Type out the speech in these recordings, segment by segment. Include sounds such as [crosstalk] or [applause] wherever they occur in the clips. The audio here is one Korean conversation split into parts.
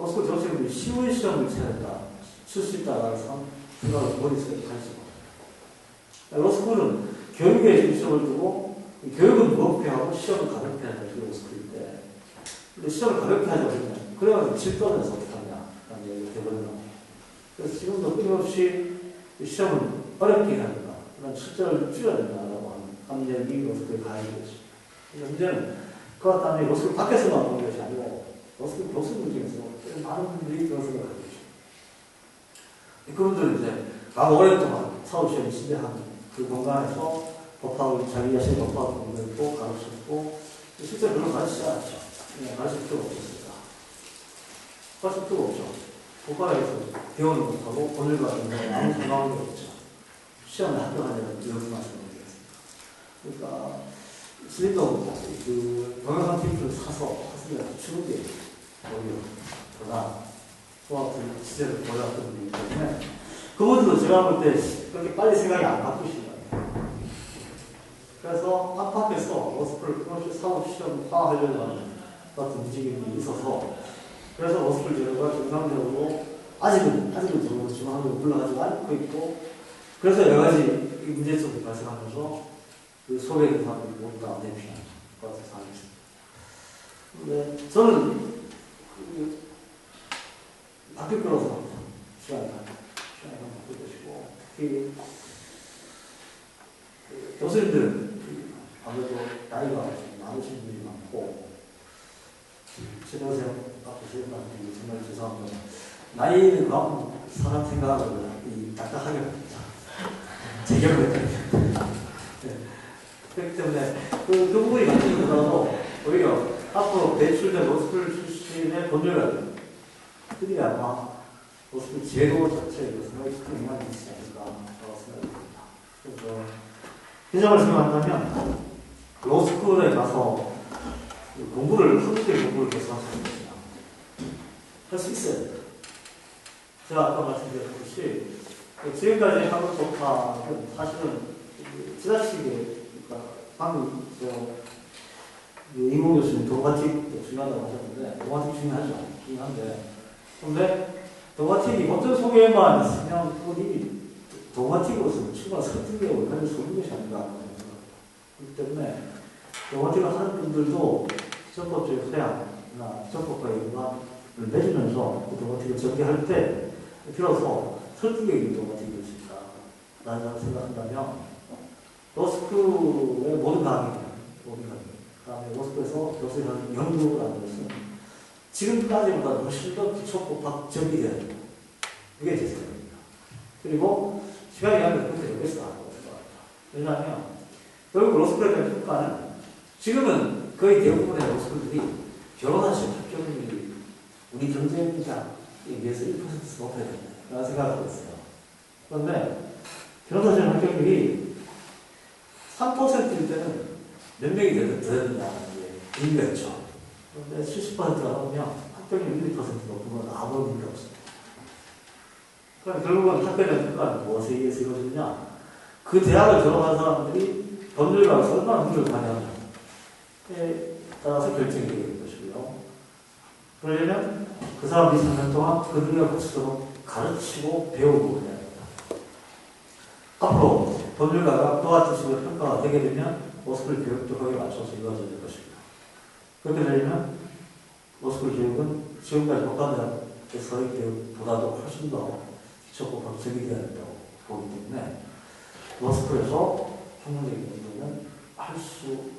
로스쿨 교수님들이 쉬운 시험을 쳐야 된다. 칠수 있다라는 생각을 머릿속에 가지고. 로스쿨은 교육에 중점을 두고, 교육은 무겁게 하고 시험을 가볍게 하는 게 로스쿨인데, 근데 시험을 가볍게 하지 않으면, 그래가지고 질도하면서 어떡하냐, 라는 얘기가 되거든요. 그래서 지금도 끊임없이 시험을 어렵게 해야 된다. 그런 숫자를 줄여야 된다라고 하는 얘기 로스쿨의 가이드였습니다. 문제는 그와 다음에 로스쿨 밖에서만 보는 것이 아니고, 로스쿨 교수들 중에서 많은 분들이 그런 생각을 하고 있죠. 그분들은 이제 각 오랫동안 사후시험 지배하는 그 공간에서 법학을 자기 자신의 법학을 공부했고 가르쳤고 실제 별로 가르치지 않았죠. 그냥 가르칠 필요가 없었습니다. 가르칠 필요가 없죠. 법학에서 배우는 것하고 같은 경우는 아무 상관이 없죠. 시험에 합격하려는 이유만 생각되겠습니다. 그러니까 스리도 그 동영상 테이프를 사서 학생들한테 추구게 그러나 수학을 지제를 보여왔던 분이기 때문에 그분들도 제가 볼 때 그렇게 빨리 생각이 안 바꾸신 거예요. 그래서 안팎에서 워스플 프로젝트 사업 시험 파하려는 같은 움직임이 있어서 그래서 워스플 제도가 정상적으로 아직은 아직은 적어도 중앙으로 올라가지 않고 있고 그래서 여러 가지 문제점이 발생하면서 그 소외된 사람들이 모두 다 내피하는 것 같은 상황이습니다 근데 저는 그 가면. 시간이 가면 바뀔 것이고, 특히 그 교수님들은 아무래도 나이가 많으신 분이 많고, 앞으로 말씀드리기 정말 죄송합니다. 나이는 그만큼 사람 생각을 이 딱딱하게 합니다. 제격을 네. 그렇기 때문에 그, 그 부분이 갖춰지더라도 오히려 앞으로 배출된 로 법률가들 들이 아마 로스쿨 제도 자체에 상당히 큰 영향이 있지 않을까라고 생각이 듭니다. 그래서 현장을 생각한다면 로스쿨에 가서 공부를 한국의 공부를 계속 할수 있습니다. 할 수 있어요. 제가 아까 말씀드렸듯이 지금까지 한국 법학은 사실은 지자식의 그러니까 방금 저 이모 교수님 도마틱 중요하다고 하셨는데 도마틱 중요하죠. 중요한데 근데 도마틱이 먼저 소개만 있으면 그건 이미 도마틱으로서 충분한 가질 수 없는 것이 아닌가 그렇기 때문에 도마틱을 하는 분들도 전법적인 소양이나 전법과의 연관을 맺으면서 그 도마틱을 전개할 때 비로소 설득력이 도마틱이 될수 있다. 라는 생각한다면 로스쿨의 모든 강의, 모든 강의, 그 다음에 로스쿨에서 교수를 하는 연구라는 것은 지금까지보다 훨씬 더 기초법학 전이돼야 된다. 그게 제 생각입니다. 그리고 시간이 가면 그렇게 생각합니다. 왜냐하면 결국 로스쿨에 대한 평가는 지금은 거의 대부분의 로스쿨들이 결혼하실 합격률이 우리 경쟁자에 비해서 1% 높아야 된다. 라는 생각을 하고 있어요. 그런데 결혼하실 합격률이 3%일 때는 몇 명이 되든 더 된다는 게 의미가 있죠. 그런데 70%가 넘으면 합격률 1, 2% 높은 건 아무 의미가 없습니다. 그러니까 결국은 평가는 무엇에 의해서 이루어지느냐? 그 대학을 졸업한 사람들이 법률가로서 얼마나 능력을 발휘하느냐에 따라서 결정이 되는 것이고요. 그러려면 그 사람이 3년 동안 그 능력을 갖추도록 가르치고 배우고 해야 됩니다. 앞으로 법률가가 그와 같은 식으로 평가가 되게 되면 로스쿨 교육도 거기에 맞춰서 이루어져야 될 것입니다. 그렇게 되면 로스쿨 교육은 지금까지 법관대학에서의 교육보다도 훨씬 더 기초법학 적이 되어야 된다고 보기 때문에 로스쿨에서 평론적인 공부는 할 수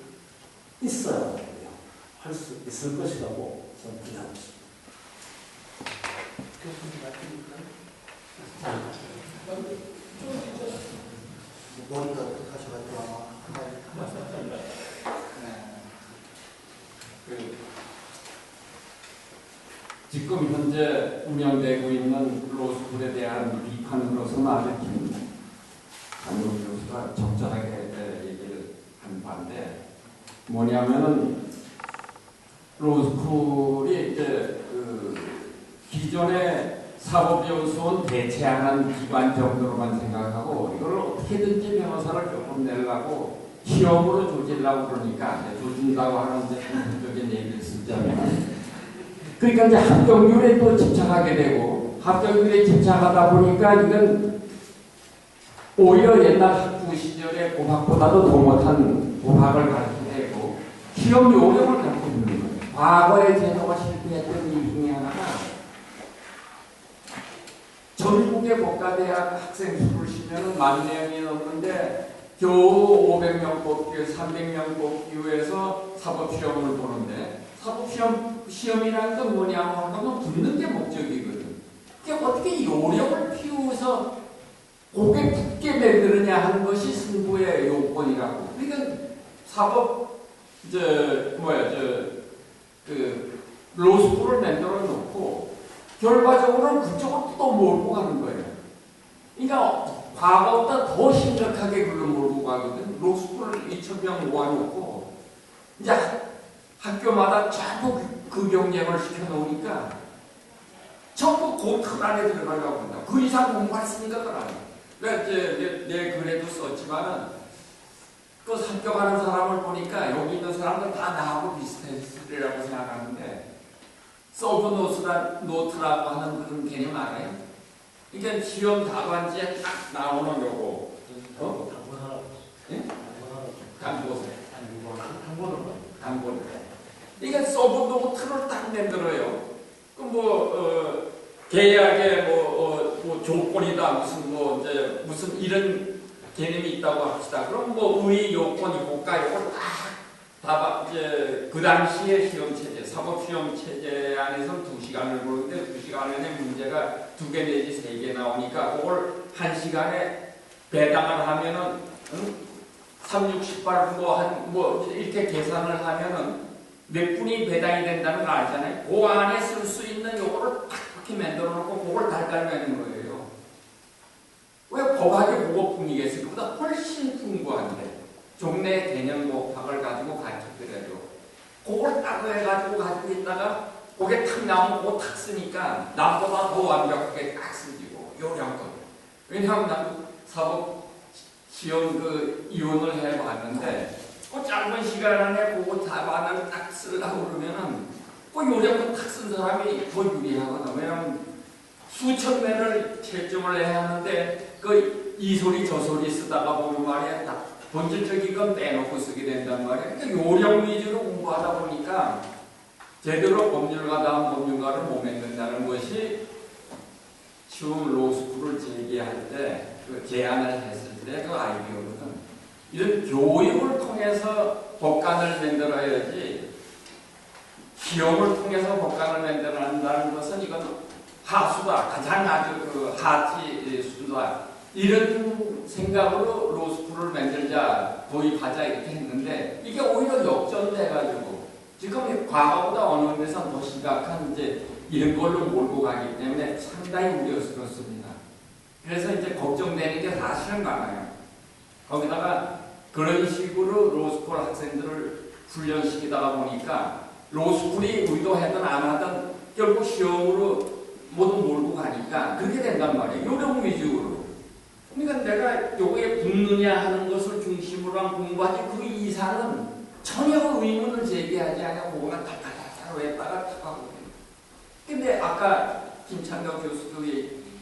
있어야 돼요. 할 수 있을 것이라고 저는 기대하고 있습니다. 교수님 말씀일까요? 머리가 어떡하셔가지고 아마 그 지금 현재 운영되고 있는 로스쿨에 대한 비판으로서는 아주 김한국 교수가 적절하게 얘기를 한 바인데 뭐냐면은 로스쿨이 이제 그 기존의 사법연수원 대체하는 기관 정도로만 생각하고 이걸 어떻게든지 변호사를 조금 내려고 시험으로 조질라고 그러니까 조진다고 하는데 적극적인 얘기를 쓰자면 그러니까 이제 합격률에 또 집착하게 되고 합격률에 집착하다 보니까 이건 오히려 옛날 학부 시절의 고학보다도 더 못한 고학을 가르치고 시험 요령을 가르쳐 주는 거예요. 과거의 제도가 실패했던 이유 중에 하나가 전국의 법과대학 학생 수를 시면은 만 명이 넘는데 겨우 500명 뽑기, 300명 뽑기 위해서 사법시험을 보는데 사법시험 시험이라는 건 뭐냐고 하면 붙는 게 목적이거든. 그게 어떻게 요령을 피우어서 고개 붙게 만드느냐 하는 것이 승부의 요건이라고. 그러니까 사법 이제 뭐야 저 그 로스쿨을 만들어 놓고 결과적으로는 그쪽으로 또 몰고 가는 거예요. 그러니까 과거보다 더 심각하게 그걸 몰고 가거든. 로스쿨을 2,000명 모아놓고 이제 학교마다 전부 그, 그 경쟁을 시켜놓으니까 전부 그틀 안에 들어가려고 한다. 그 이상 공부했으니까 그러나. 내가 이제 내, 내 글에도 썼지만은 그 합격하는 사람을 보니까 여기 있는 사람들 다 나하고 비슷했으리라고 생각하는데 서브 노트라, 노트라고 하는 그런 개념 알아요? 이게 시험 답안지에 딱 나오는 요거. 어? 예? 간보세. 간보세 이게 서브 노트를 딱 만들어요. 그뭐 어, 계약의 뭐, 어, 뭐 조건이다 무슨 뭐 이제 무슨 이런 개념이 있다고 합시다. 그럼 뭐 의의 요건이 고가 요건 딱 다 이제 그 당시의 시험 체제, 사법 시험 체제 안에서 두 시간을 보는데 두 시간 안에 문제가 두 개 내지 세 개 나오니까 그걸 한 시간에 배당을 하면은 응? 3, 60발 뭐한 뭐 이렇게 계산을 하면은 몇 분이 배당이 된다는 거 알잖아요. 그 안에 쓸 수 있는 요거를 딱 이렇게 만들어 놓고 그걸 달달매는 거예요. 왜 법학의 보고 풍이겠어요? 그보다 훨씬 풍부한데. 종래 개념 법학을 가지고 가르쳤더라도 그걸 따로 해가지고 가지고 있다가 그게 탁 나오면 그거 탁 쓰니까 나보다 더 완벽하게 딱 쓰지고. 요령껏 왜냐하면 나도 사법 시험 그 이론을 해봤는데 그 짧은 시간 안에 그거 답안을 딱 쓰려고 그러면은 그 요령껏 탁 쓴 사람이 더 유리하거든 왜냐하면 수천 매를 채점을 해야 하는데 그 이 소리 저 소리 쓰다가 보면 말이야 딱 본질적인 건 빼놓고 쓰게 된단 말이야. 그러니까 요령 위주로 공부하다 보니까 제대로 법률가다운 법률가를 못 맺는다는 것이 처음 로스쿨을 제기할 때, 그 제안을 했을 때 그 아이디어거든. 이런 교육을 통해서 법관을 만들어야지 시험을 통해서 법관을 만들어낸다는 것은 이건 하수다. 가장 아주 그 하지 수다. 이런 생각으로 로스쿨을 만들자, 도입하자 이렇게 했는데 이게 오히려 역전돼가지고 지금 과거보다 어느 데서 더 심각한 이제 이런 걸로 몰고 가기 때문에 상당히 우려스럽습니다. 그래서 이제 걱정되는 게 사실은 많아요. 거기다가 그런 식으로 로스쿨 학생들을 훈련시키다가 보니까 로스쿨이 의도하든 안 하든 결국 시험으로 모두 몰고 가니까 그렇게 된단 말이에요. 요령 위주로. 그러니까 내가 요거에 붙느냐 하는 것을 중심으로 한 공부하지 그 이상은 전혀 의문을 제기하지 않고 그거만 다다다다로 했다가 탁 하고 근데 아까 김창덕 교수도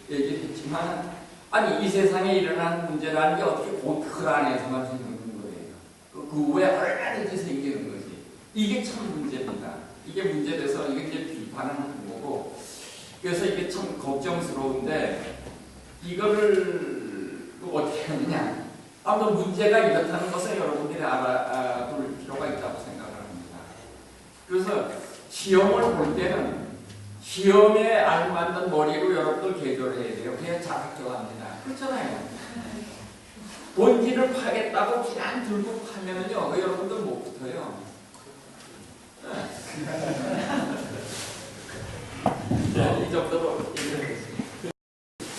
얘기했지만 아니 이 세상에 일어나는 문제라는 게 어떻게 그틀 안에서만 생기는 거예요. 그 후에 얼마든지 생기는 거지. 이게 참 문제입니다. 이게 문제돼서 이게 이제 비판을 하는 거고 그래서 이게 참 걱정스러운데 이거를 어떻게 하느냐. 아무튼 문제가 이렇다는 것을 여러분들이 알아둘 필요가 있다고 생각을 합니다. 그래서 시험을 볼 때는 시험에 알맞는 머리로 여러분들 개조를 해야 돼요. 그래야 잘 합격합니다. 그렇잖아요. 본질을 파겠다고 그냥 들고 파면은요, 여러분들 못 붙어요. 네, 이 정도로 얘기를.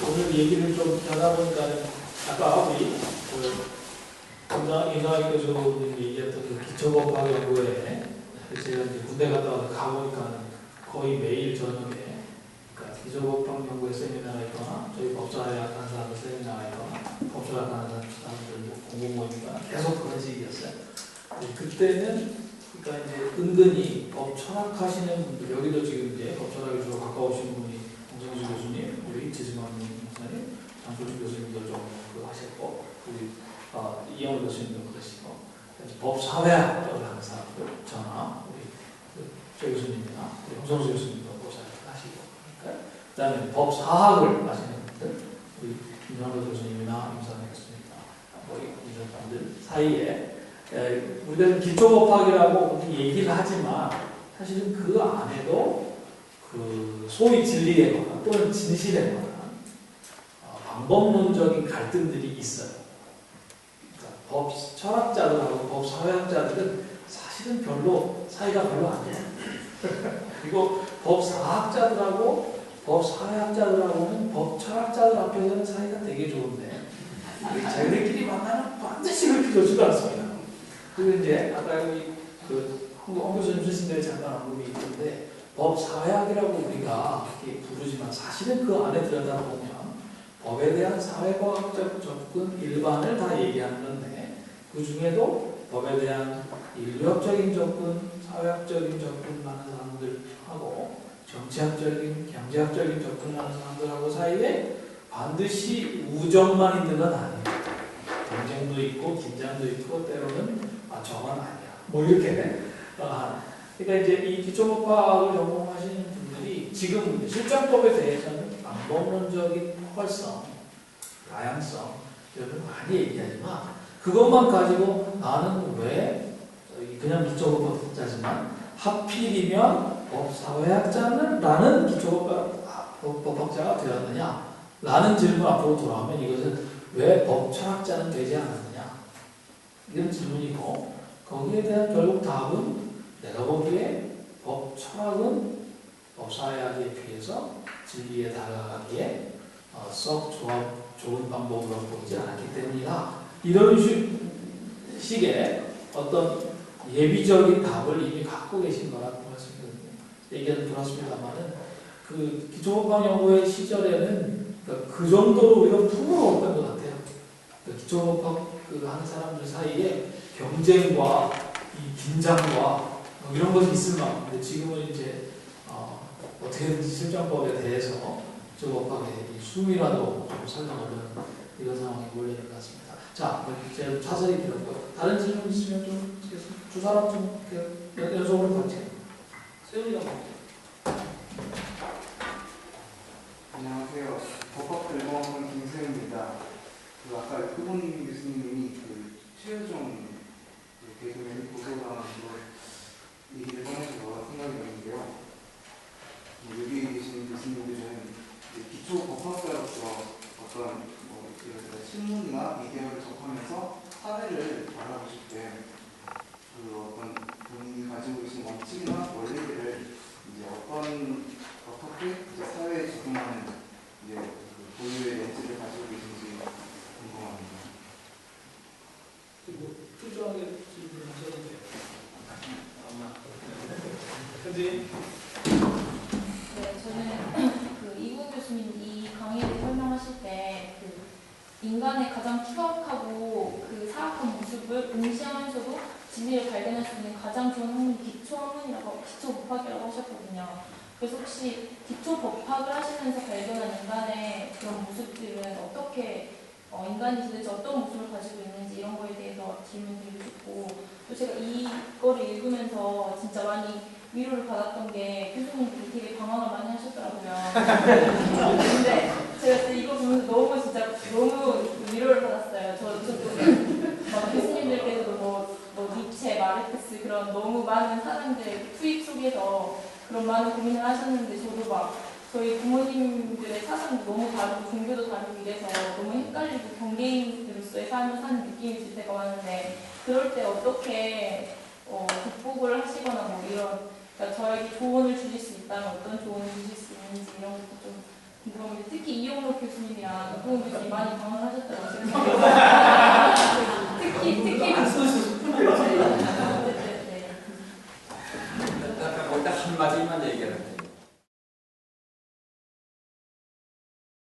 오늘 얘기를 좀 보니까 아까 우리 그 이상희 교수님 얘기했던 그 기초법학 연구회 제가 이제 군대 갔다 와서 가보니까 거의 매일 저녁에 그러니까 기초법학 연구회 세미나가 있거나 저희 법사학 강사하는 세미나가 있거나 법사학 강사하는 사람들 뭐 공부 모임이거나 계속 그런 식이었어요. 근데 그때는 그러니까 이제 은근히 법 철학 하시는 분들 여기도 지금 이제 법 철학에 주로 가까우신 분이 홍성수 교수님, 우리 목사님, 장소준 교수님도 좀그 하셨고 우리 어, 이영훈 교수님도 그러시고 이제 법 사회학적을 하는 사람들 저나 우리 그최 교수님이나 우리 홍성수 교수님도 법사학 하시고 그러니까 그다음에 법 사학을 하시는 분들 우리 김정호 교수님이나 임상현 교수님이나 뭐 이런 분들 사이에 에, 우리가 기초법학이라고 얘기를 하지만 사실은 그 안에도 그 소위 진리에 관한 또는 진실에 관한 어, 방법론적인 갈등들이 있어요. 그러니까 법 철학자들하고 법 사회학자들은 사실은 별로 사이가 별로 안 돼요. 그리고 법 사학자들하고 법 사회학자들하고는 법 철학자들 앞에서는 사이가 되게 좋은데 자기들끼리 만나면 반드시 그렇게 좋지도 않습니다. 그리고 이제 아까 여기 그홍 교수님 대로 잠깐 언급이 있는데 법 사회학이라고 우리가 부르지만 사실은 그 안에 들여다보면 법에 대한 사회과학적 접근 일반을 다 얘기하는 건데 그 중에도 법에 대한 인류학적인 접근, 사회학적인 접근하는 사람들하고 정치학적인, 경제학적인 접근하는 사람들하고 사이에 반드시 우정만 있는 건 아니에요. 경쟁도 있고 긴장도 있고 때로는 아 저건 아니야. 뭐 이렇게 아, 그러니까 이제 이 기초법학을 전공하시는 분들이 지금 실전법에 대해서는 방법론적인 활성, 다양성 걸 많이 얘기하지만 그것만 가지고 나는 왜 그냥 기초법학자지만 하필이면 법사회학자는 라는 기초법학 법학자가 되었느냐? 라는 질문 앞으로 돌아오면 이것은 왜 법철학자는 되지 않았느냐? 이런 질문이고 거기에 대한 결국 답은 내가 보기에 법 철학은 법사회학에 비해서 진리에 다가가기에 어, 썩 좋아, 좋은 방법으로 보이지 않았기 때문이다. 이런 식, 식의 어떤 예비적인 답을 이미 갖고 계신 거라고 말씀드립니다. 얘기는 들었습니다만은 그 기초법학 연구의 시절에는 그러니까 그 정도로 우리가 풍요로웠던 것 같아요. 그 기초법학 그 하는 사람들 사이에 경쟁과 이 긴장과 뭐 이런 것이 있을 만한데 지금은 이제 어, 어떻게든지 실정법에 대해서 이 수미라도 좀 설명하려는 이런 상황이 몰리는 것 같습니다. 자, 제가 자세히 들었고 다른 질문 있으면 좀 두 사람 좀 연속으로 같이 세훈이가. 안녕하세요. 법학 전공학번 김세현입니다. 그 아까 후보님 교수님이 그 최효정 그 개그맨 고소당한 거 얘기를 꺼내셔서 생각이 나는데요. 뭐 여기 계신 교수님들은 이제 기초 법학자로서 어떤 뭐 예를 들어 신문이나 미디어를 접하면서 사회를 바라보실 때 그 어떤 본인이 가지고 계신 원칙이나 원리들을 이제 어떤 어떻게 이제 사회에 적용하는 이제 그 고유의 렌즈를 가지고 계신지 궁금합니다. 그리고 투주하게 질문하셔도 돼요. 아마. 그지? 네, 저는 [clears throat] 그 이구 교수님 이 강의를 설명하실 때 그 인간의 가장 추악하고 그 사악한 모습을 응시하면서도 진리를 발견할 수 있는 가장 좋은 학문이 기초 학문이라고 기초 법학이라고 하셨거든요. 그래서 혹시 기초 법학을 하시면서 발견한 인간의 그런 모습들은 어떻게 어, 인간이 도대체 어떤 모습을 가지고 있는지 이런 거에 대해서 질문드리고 싶고 또 제가 이거를 읽으면서 진짜 많이 위로를 받았던 게 교수님들이 되게 방황을 많이 하셨더라고요. [laughs] 근데 제가 진짜 이거 보면서 너무 진짜 너무 위로를 받았어요. 저, 저도 막 교수님들께서도 뭐, 뭐 니체, 마르크스 그런 너무 많은 사람들의 투입 속에서 그런 많은 고민을 하셨는데 저도 막 저희 부모님들의 사상도 너무 다르고 종교도 다르고 이래서 너무 헷갈리고 경계인으로서의 삶을 사는 느낌이 들 때가 많은데 그럴 때 어떻게 어, 극복을 하시거나 뭐 이런 그러니까 저에게 조언을 주실 수 있다면 어떤 조언을 주실 수 있는지 이런 것도 좀 궁금합니다. 특히 이용록 교수님이랑 이봉훈 교수님 많이 방문하셨더라고요. 특히 특히 안 네, 네, 네. 아까 거기다 한마디만 얘기를